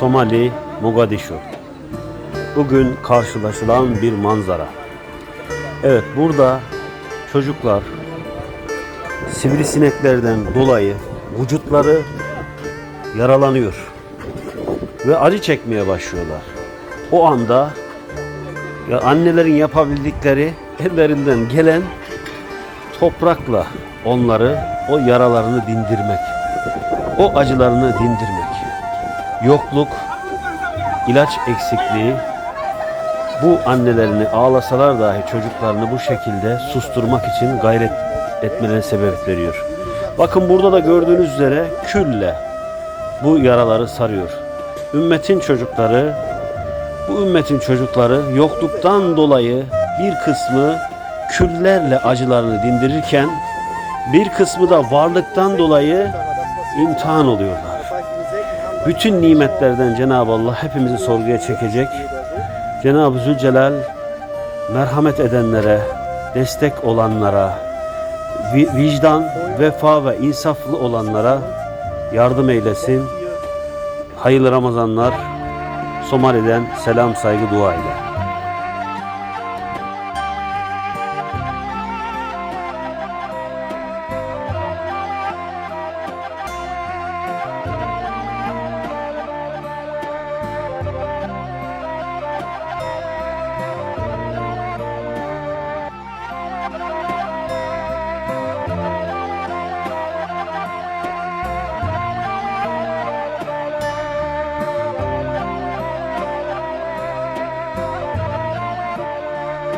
Somali, Mogadishu. Bugün karşılaşılan bir manzara. Evet burada çocuklar sivrisineklerden dolayı vücutları yaralanıyor ve acı çekmeye başlıyorlar. O anda ya annelerin yapabildikleri ellerinden gelen toprakla onları o yaralarını dindirmek. O acılarını dindirmek. Yokluk, ilaç eksikliği bu annelerini ağlasalar dahi çocuklarını bu şekilde susturmak için gayret etmelerine sebep veriyor. Bakın burada da gördüğünüz üzere külle bu yaraları sarıyor. Ümmetin çocukları bu ümmetin çocukları yokluktan dolayı bir kısmı küllerle acılarını dindirirken bir kısmı da varlıktan dolayı imtihan oluyorlar. Bütün nimetlerden Cenab-ı Allah hepimizi sorguya çekecek. Cenab-ı Zülcelal merhamet edenlere, destek olanlara, vi- vicdan, vefa ve insaflı olanlara yardım eylesin. Hayırlı Ramazanlar. Somali'den selam, saygı, dua ile.